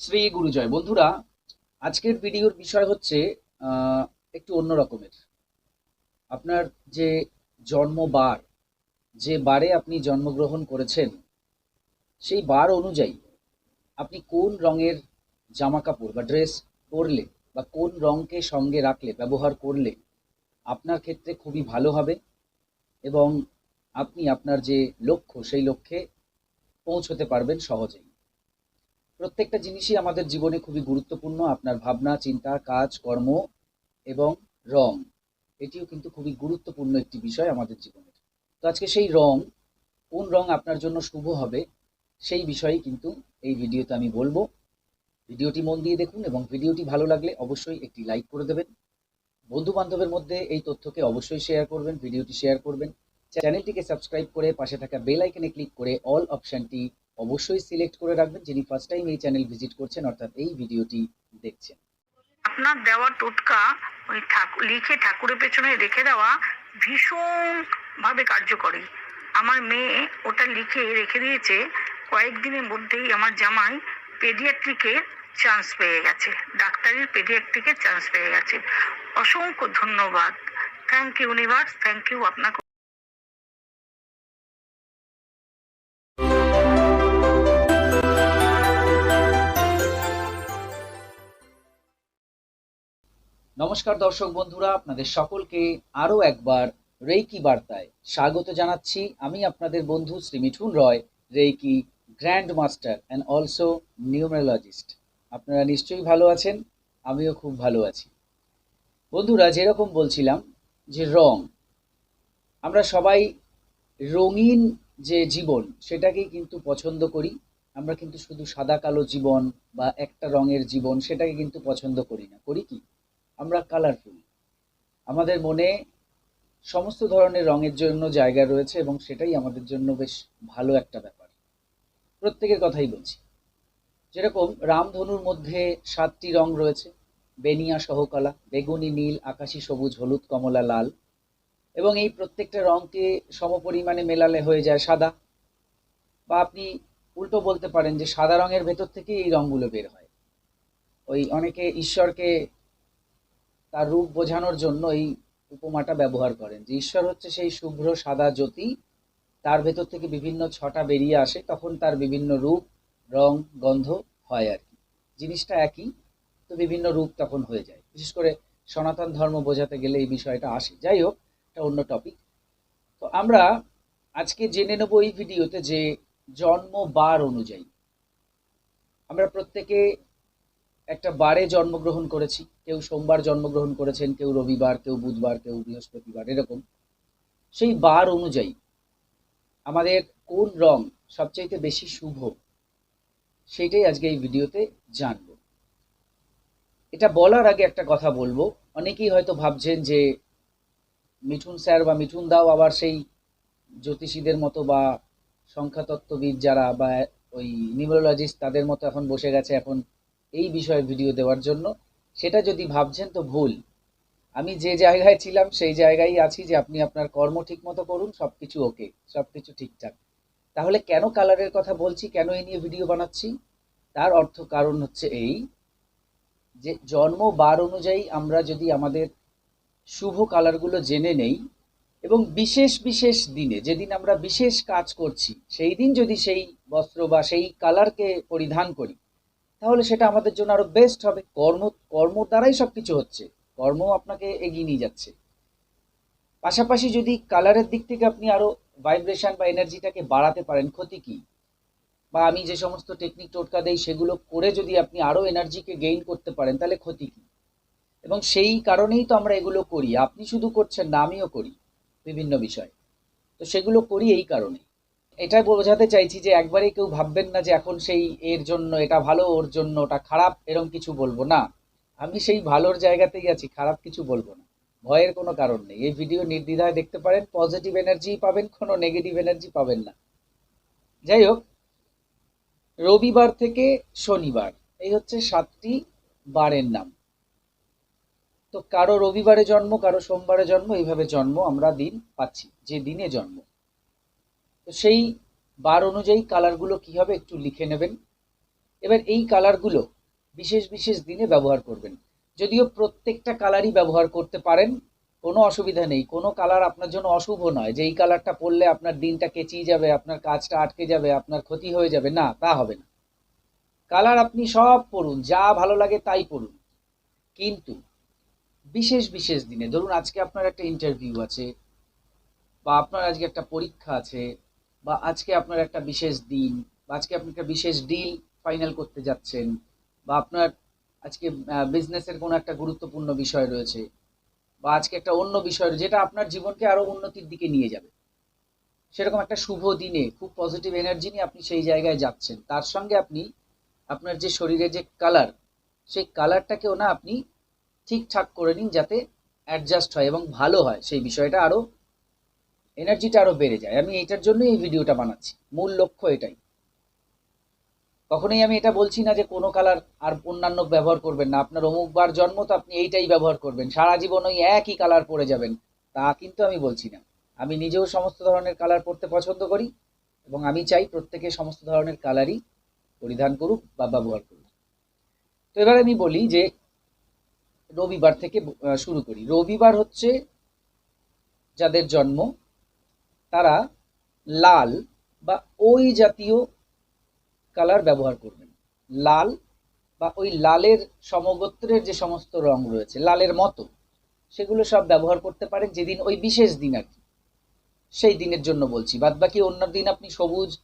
শ্রী গুরুজয়। বন্ধুরা, আজকের ভিডিওর বিষয় হচ্ছে একটু অন্য রকমের। আপনার যে জন্মবার, যে বারে আপনি জন্মগ্রহণ করেছেন, সেই বার অনুযায়ী আপনি কোন রঙের জামা কাপড় বা ড্রেস পরলে বা কোন রঙকে সঙ্গে রাখলে, ব্যবহার করলে আপনার ক্ষেত্রে খুবই ভালো হবে এবং আপনি আপনার যে লক্ষ্য, সেই লক্ষ্যে পৌঁছতে পারবেন সহজেই। প্রত্যেকটা জিনিসই আমাদের জীবনে খুবই গুরুত্বপূর্ণ। আপনার ভাবনা, চিন্তা, কাজ, কর্ম এবং রং, এটিও কিন্তু খুবই গুরুত্বপূর্ণ একটি বিষয় আমাদের জীবনের। তো আজকে সেই রং, কোন রং আপনার জন্য শুভ হবে, সেই বিষয়ে কিন্তু এই ভিডিওতে আমি বলব। ভিডিওটি মন দিয়ে দেখুন এবং ভিডিওটি ভালো লাগলে অবশ্যই একটি লাইক করে দেবেন। বন্ধু বান্ধবের মধ্যে এই তথ্যকে অবশ্যই শেয়ার করবেন, ভিডিওটি শেয়ার করবেন। চ্যানেলটিকে সাবস্ক্রাইব করে পাশে থাকা বেল আইকনে ক্লিক করে অল অপশনটি অবশ্যই সিলেক্ট করে রাখবেন যিনি ফার্স্ট টাইম এই চ্যানেল ভিজিট করছেন, অর্থাৎ এই ভিডিওটি দেখছেন। আপনার দেওয়া টোটকা ওই ঠাকুর লিখে ঠাকুরের পেছনে রেখে দেওয়া ভীষণ ভাবে কার্যকরী। আমার মেয়ে ওটা লিখে রেখে দিয়েছে, কয়েকদিনের মধ্যেই আমার জামাই পেডিয়াট্রিকে চান্স পেয়ে গেছে। ডাক্তারের পেডিয়াট্রিকে চান্স পেয়ে গেছে। অসংখ্য ধন্যবাদ। Thank you universe thank you আপনাকে নমস্কার দর্শক বন্ধুরা, আপনাদের সকলকে আরও একবার রেইকি বার্তায় স্বাগত জানাচ্ছি। আমি আপনাদের বন্ধু Shri Mithun Roy, reiki grand master and also numerologist. আপনারা নিশ্চয়ই ভালো আছেন, আমিও খুব ভালো আছি। বন্ধুরা, যেরকম বলছিলাম যে রং, আমরা সবাই রঙিন যে জীবন, সেটাকেই কিন্তু পছন্দ করি। আমরা কিন্তু শুধু সাদা কালো জীবন বা একটা রঙের জীবন, সেটাকে কিন্তু পছন্দ করি না। করি কি? আমরা কালারফুল আমাদের মনে সমস্ত ধরনের রঙের জন্য জায়গা রয়েছে এবং সেটাই আমাদের জন্য বেশ ভালো একটা ব্যাপার। প্রত্যেকের কথাই বলছি। যেরকম রামধনুর মধ্যে সাতটি রং রয়েছে, বেনিয়া সহকলা, বেগুনি নীল, আকাশি সবুজ, হলুদ, কমলা, লাল। এবং এই প্রত্যেকটা রঙকে সমপরিমাণে মেলালে হয়ে যায় সাদা। বা আপনি উল্টো বলতে পারেন যে সাদা রঙের ভেতর থেকে এই রঙগুলো বের হয়। ওই অনেকে ঈশ্বরকে তার রূপ বোঝানোর জন্য এই উপমাটা ব্যবহার করেন যে ঈশ্বর হচ্ছে সেই শুভ্র সাদা জ্যোতি। তার ভেতর থেকে বিভিন্ন ছটা বেরিয়ে আসে, তখন তার বিভিন্ন রূপ, রং, গন্ধ হয় আর কি। জিনিসটা একই, তো বিভিন্ন রূপ তখন হয়ে যায়। বিশেষ করে সনাতন ধর্ম বোঝাতে গেলে এই বিষয়টা আসে। যাই হোক এটা অন্য টপিক তো আমরা আজকে জেনে নেব এই ভিডিওতে যে জন্ম বার অনুযায়ী। আমরা প্রত্যেকে একটা বারে জন্মগ্রহণ করেছি। কেউ সোমবার জন্মগ্রহণ করেছেন, কেউ রবিবার, কেউ বুধবার, কেউ বৃহস্পতিবার, এরকম। সেই বার অনুযায়ী আমাদের কোন রং সবচাইতে বেশি শুভ, সেটাই আজকে এই ভিডিওতে জানব। এটা বলার আগে একটা কথা বলব। অনেকেই হয়তো ভাবছেন যে মিঠুন স্যার বা মিঠুন দাও আবার সেই জ্যোতিষীদের মতো বা সংখ্যাতত্ত্ববিদ যারা বা ওই নিউরোলজিস্ট তাদের মতো এখন বসে গেছে, এখন এই বিষয়ে ভিডিও দেওয়ার জন্য। সেটা যদি ভাবছেন তো ভুল। আমি যে জায়গায় ছিলাম, সেই জায়গায় আছি যে আপনি আপনার কর্ম ঠিক মতো করুন সব কিছু ওকে সব কিছু ঠিকঠাক। তাহলে কেন কালারের কথা বলছি, কেন এই নিয়ে ভিডিও বানাচ্ছি? তার অর্থ কারণ হচ্ছে এই যে জন্ম বার অনুযায়ী আমরা যদি আমাদের শুভ কালারগুলো জেনে নেই এবং বিশেষ বিশেষ দিনে যেদিন আমরা বিশেষ কাজ করছি, সেই দিন যদি সেই বস্ত্র বা সেই কালারকে পরিধান করি তাহলে সেটা আমাদের জন্য আরও বেস্ট হবে। কর্ম কর্ম দ্বারাই সবকিছু হচ্ছে। কর্ম আপনাকে এগিয়ে নিয়ে যাচ্ছে। পাশাপাশি যদি কালারের দিক থেকে আপনি আরও ভাইব্রেশন বা এনার্জিটাকে বাড়াতে পারেন, ক্ষতি কি? বা আমি যে সমস্ত টেকনিক টোটকা দেই, সেগুলো করে যদি আপনি আরও এনার্জিকে গেইন করতে পারেন, তাহলে ক্ষতি কি? এবং সেই কারণেই তো আমরা এগুলো করি। আপনি শুধু করছেন না, আমিও করি বিভিন্ন বিষয়। তো সেগুলো করি এই কারণে এটা বোঝাতে চাইছি যে একবারে কেউ ভাববেন না যে এখন সেই এর জন্য এটা ভালো, ওর জন্য ওটা খারাপ এরকম কিছু বলব না। আমি সেই ভালোর জায়গাতেই আছি, খারাপ কিছু বলব না। ভয়ের কোনো কারণ নেই। এই ভিডিও নির্দ্বিধায় দেখতে পারেন পজিটিভ এনার্জি পাবেন, কোনো নেগেটিভ এনার্জি পাবেন না। যাই হোক, রবিবার থেকে শনিবার, এই হচ্ছে সাতটি বারের নাম। তো কারও রবিবারে জন্ম, কারও সোমবারে জন্ম, এইভাবে জন্ম আমরা দিন পাচ্ছি, যে দিনে জন্ম। তো সেই বার অনুযায়ী কালারগুলো কি হবে একটু লিখে নেবেন। এবার এই কালারগুলো বিশেষ বিশেষ দিনে ব্যবহার করবেন। যদিও প্রত্যেকটা কালারই ব্যবহার করতে পারেন, কোনো অসুবিধা নেই। কোনো কালার আপনার জন্য অশুভ নয়। যে এই কালারটা পরলে আপনার দিনটা কেচিয়ে যাবে, আপনার কাজটা আটকে যাবে, আপনার ক্ষতি হয়ে যাবে, না, তা হবে না। কালার আপনি সব পড়ুন, যা ভালো লাগে তাই পড়ুন। কিন্তু বিশেষ বিশেষ দিনে, ধরুন আজকে আপনার একটা ইন্টারভিউ আছে, বা আপনার আজকে একটা পরীক্ষা আছে বা আজকে আপনার একটা বিশেষ দিন, বা আজকে আপনি একটা বিশেষ ডিল ফাইনাল করতে যাচ্ছেন, বা আপনার আজকে বিজনেসের কোনো একটা গুরুত্বপূর্ণ বিষয় রয়েছে, বা আজকে একটা অন্য বিষয় যেটা আপনার জীবনকে আরও উন্নতির দিকে নিয়ে যাবে। সেরকম একটা শুভ দিনে খুব পজিটিভ এনার্জি নিয়ে আপনি সেই জায়গায় যাচ্ছেন। তার সঙ্গে আপনি আপনার যে শরীরে যে কালার সেই কালারটাকেও না আপনি ঠিকঠাক করে নিন যাতে অ্যাডজাস্ট হয় এবং ভালো হয়। সেই বিষয়টা আরও এনার্জিটা আরও বেড়ে যায়। আমি এটার জন্যই এই ভিডিওটা বানাচ্ছি। মূল লক্ষ্য এটাই। কখনোই আমি এটা বলছি না যে কোনো কালার আর অন্যান্য ব্যবহার করবেন না। আপনার অমুকবার জন্ম তো আপনি এইটাই ব্যবহার করবেন। সারা জীবন ওই একই কালার পরে যাবেন। তা কিন্তু আমি বলছি না। আমি নিজেও সমস্ত ধরনের কালার পরতে পছন্দ করি এবং আমি চাই প্রত্যেকে সমস্ত ধরনের কালারই পরিধান করুক বা ব্যবহার করুক। তো এবার আমি বলি যে রবিবার থেকে শুরু করি। রবিবার হচ্ছে যাদের জন্ম তারা লাল বা ওই জাতীয় কালার ব্যবহার করবেন। লাল বা ওই লালের সমগোত্রের যে সমস্ত রং রয়েছে, লালের মতো, সেগুলো সব ব্যবহার করতে পারেন যেদিন ওই বিশেষ দিন আর কি। সেই দিনের জন্য বলছি। বাদ বাকি অন্য দিন আপনি সবুজ,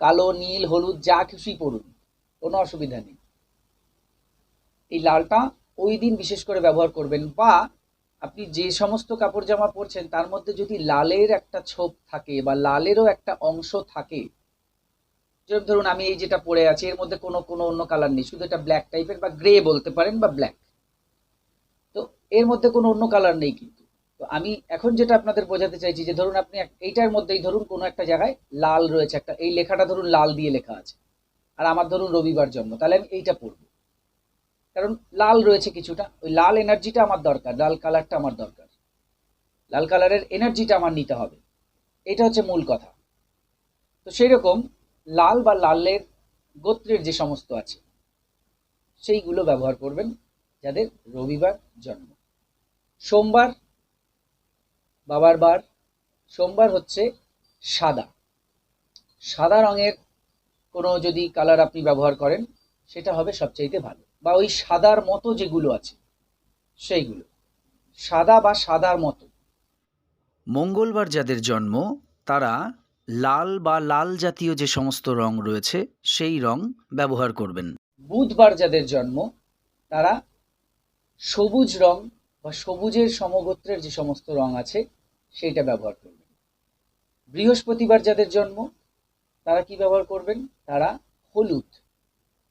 কালো, নীল, হলুদ, যা খুশি পড়ুন, কোনো অসুবিধা নেই। এই লালটা ওই দিন বিশেষ করে ব্যবহার করবেন বা আপনি যে সমস্ত কাপড় জামা পরছেন, তার মধ্যে যদি লালের একটা ছোপ থাকে বা লালেরও একটা অংশ থাকে, যেরকম ধরুন আমি এই যেটা পরে আছি, এর মধ্যে কোনো কোনো অন্য কালার নেই, শুধু এটা ব্ল্যাক টাইপের বা গ্রে বলতে পারেন বা ব্ল্যাক তো এর মধ্যে কোনো অন্য কালার নেই কিন্তু। তো আমি এখন যেটা আপনাদের বোঝাতে চাইছি যে ধরুন আপনি এইটার মধ্যেই ধরুন কোনো একটা জায়গায় লাল রয়েছে একটা, এই লেখাটা ধরুন লাল দিয়ে লেখা আছে। আর আমার ধরুন রবিবার জন্ম, তাহলে আমি এইটা পরবো। কারণ লাল রয়েছে কিছুটা, ওই লাল এনার্জিটা আমার দরকার, লাল কালারটা আমার দরকার। লাল কালারের এনার্জিটা আমার নিতে হবে। এটা হচ্ছে মূল কথা। তো সেই রকম লাল বা লালের গোত্রের যে সমস্ত আছে, সেইগুলো ব্যবহার করবেন যাদের রবিবার জন্ম। সোমবার, বাবার বার, সোমবার হচ্ছে সাদা। সাদা রঙের কোনো যদি কালার আপনি ব্যবহার করেন, সেটা হবে সবচাইতে ভালো। বা ওই সাদার মতো যেগুলো আছে সেইগুলো। সাদা বা সাদার মতো। মঙ্গলবার যাদের জন্ম তারা লাল বা লাল জাতীয় যে সমস্ত রং রয়েছে সেই রং ব্যবহার করবেন। বুধবার যাদের জন্ম তারা সবুজ রং বা সবুজের সমগোত্রের যে সমস্ত রং আছে সেইটা ব্যবহার করবেন। বৃহস্পতিবার যাদের জন্ম তারা কি ব্যবহার করবেন? তারা হলুদ।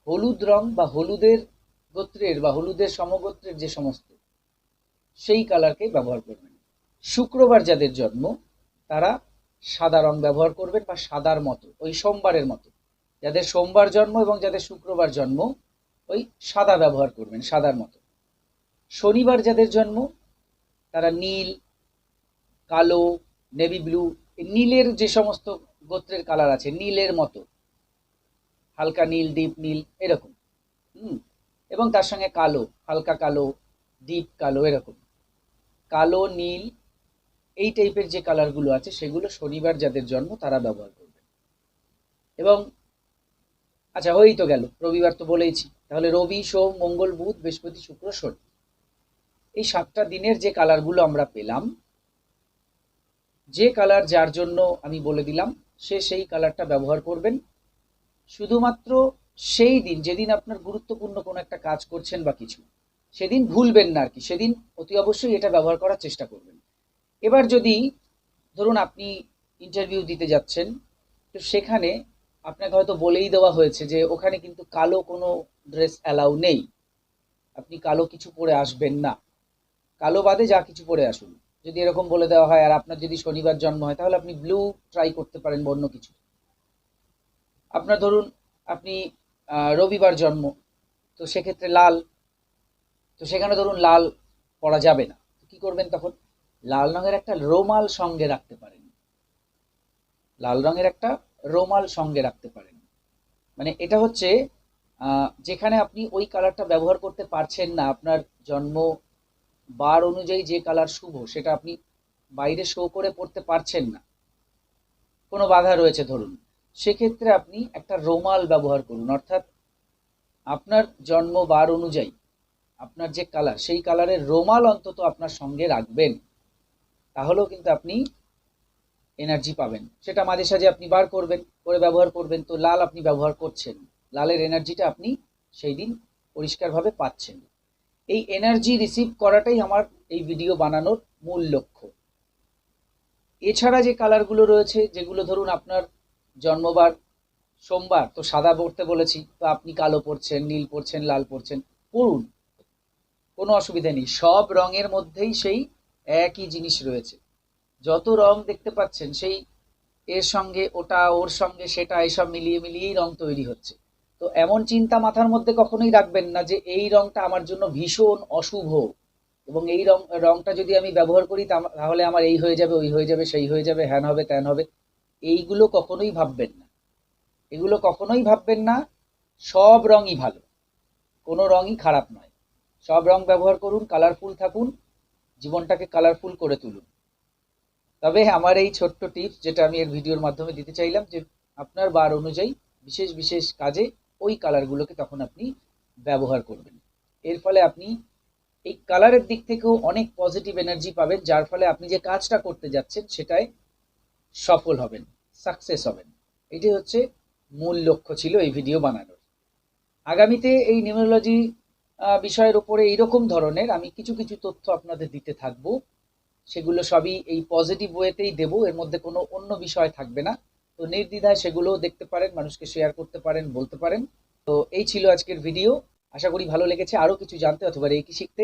হলুদ রং বা হলুদের গোত্রের বা হলুদের সমগোত্রের যে সমস্ত, সেই কালারকে ব্যবহার করবেন। শুক্রবার যাদের জন্ম, তারা সাদা রং ব্যবহার করবেন বা সাদার মতো, ওই সোমবারের মতো। যাদের সোমবার জন্ম এবং যাদের শুক্রবার জন্ম, ওই সাদা ব্যবহার করবেন, সাদার মতো। শনিবার যাদের জন্ম, তারা নীল, কালো, নেভি ব্লু নীলের যে সমস্ত গোত্রের কালার আছে, নীলের মতো। হালকা নীল, ডিপ নীল, এরকম। হুম। এবং তার সঙ্গে কালো, হালকা কালো ডিপ কালো, এরকম। কালো, নীল, এই টাইপের যে কালারগুলো আছে, সেগুলো শনিবার যাদের জন্ম, তারা ব্যবহার করবে। এবং আচ্ছা ওই তো গেল। রবিবার তো বলেইছি। তাহলে রবি, সোম, মঙ্গল, বুধ, বৃহস্পতি, শুক্র, শনি। এই সাতটা দিনের যে কালারগুলো আমরা পেলাম, যে কালার যার জন্য আমি বলে দিলাম, সে সেই কালারটা ব্যবহার করবেন। শুধুমাত্র সেই দিন, যেদিন আপনার গুরুত্বপূর্ণ কোনো একটা কাজ করছেন বা কিছু, সেদিন ভুলবেন না আর কি। সেদিন অতি অবশ্যই এটা ব্যবহার করার চেষ্টা করবেন। এবার যদি, ধরুন আপনি ইন্টারভিউ দিতে যাচ্ছেন, তো সেখানে আপনাকে হয়তো বলেই দেওয়া হয়েছে যে, ওখানে কিন্তু কালো কোনো ড্রেস অ্যালাউ নেই। আপনি কালো কিছু পরে আসবেন না। কালো বাদে যা কিছু পরে আসুন। যদি এরকম বলে দেওয়া হয়, আর আপনার যদি শনিবার জন্ম হয়, তাহলে আপনি ব্লু ট্রাই করতে পারেন অন্য কিছু। আপনার ধরুন, আপনি রবিবার জন্ম। তো সেক্ষেত্রে লাল। তো সেখানে ধরুন লাল পরা যাবে না। কি করবেন তখন? লাল রঙের একটা রোমাল সঙ্গে রাখতে পারেন। লাল রঙের একটা রোমাল সঙ্গে রাখতে পারেন। মানে এটা হচ্ছে যেখানে আপনি ওই কালারটা ব্যবহার করতে পারছেন না, আপনার জন্ম বার অনুযায়ী যে কালার শুভ, সেটা আপনি বাইরে শো করে পড়তে পারছেন না। কোনো বাধা রয়েছে ধরুন। সেক্ষেত্রে আপনি একটা রোমাল ব্যবহার করুন, অর্থাৎ আপনার জন্ম বার অনুযায়ী, আপনার যে কালার সেই কালারের রোমাল অন্তত আপনার সঙ্গে রাখবেন। তাহলেও কিন্তু আপনি এনার্জি পাবেন। সেটা মাঝে সাঝে আপনি বার করবেন, করে ব্যবহার করবেন। তো লাল আপনি ব্যবহার করছেন, লালের এনার্জিটা আপনি সেই দিন পরিষ্কারভাবে পাচ্ছেন। এই এনার্জি রিসিভ করাটাই আমার এই ভিডিও বানানোর মূল লক্ষ্য। এছাড়া যে কালারগুলো রয়েছে, যেগুলো ধরুন আপনার জন্মবার সোমবার তো সাদা পড়তে বলেছি, তো আপনি কালো পড়ছেন, নীল পড়ছেন, লাল পড়ছেন, পড়ুন। কোনো অসুবিধা নেই, সব রঙের মধ্যেই সেই একই জিনিস রয়েছে। যত রং দেখতে পাচ্ছেন, সেই এর সঙ্গে ওটা, ওর সঙ্গে সেটা, এসব মিলিয়ে মিলিয়েই রং তৈরি হচ্ছে। তো এমন চিন্তা মাথার মধ্যে কখনোই রাখবেন না যে এই রংটা আমার জন্য ভীষণ অশুভ। এবং এই রং, রংটা যদি আমি ব্যবহার করি তাহলে আমার এই হয়ে যাবে, ওই হয়ে যাবে, সেই হয়ে যাবে, হ্যান হবে, ত্যান হবে। এইগুলো কখনোই ভাববেন না। এগুলো কখনোই ভাববেন না, সব রঙই ভালো। কোনো রঙই খারাপ নয়। সব রং ব্যবহার করুন কালারফুল থাকুন, জীবনটাকে কালারফুল করে তুলুন। তবে আমার এই ছোট্ট টিপস যেটা আমি এর ভিডিওর মাধ্যমে দিতে চাইলাম যে আপনার বার অনুযায়ী বিশেষ বিশেষ কাজে ওই কালারগুলোকে তখন আপনি ব্যবহার করবেন। এর ফলে আপনি এই কালারের দিক থেকেও অনেক পজিটিভ এনার্জি পাবেন, যার ফলে আপনি যে কাজটা করতে যাচ্ছেন সেটায় সফল হবেন সাকসেস হবেন। এটি হচ্ছে মূল লক্ষ্য ছিল এই ভিডিও বানানোর। আগামীতে এই নিউমোলজি বিষয়ের উপরে এইরকম ধরনের আমি কিছু কিছু তথ্য আপনাদের দিতে থাকব। সেগুলো সবই এই পজিটিভ ওয়েতেই দেব, এর মধ্যে কোনো অন্য বিষয় থাকবে না। তো নির্দ্বিধায় সেগুলোও দেখতে পারেন, মানুষকে শেয়ার করতে পারেন, বলতে পারেন। তো এই ছিল আজকের ভিডিও আশা করি ভালো লেগেছে। আরও কিছু জানতে অথবা এই কি শিখতে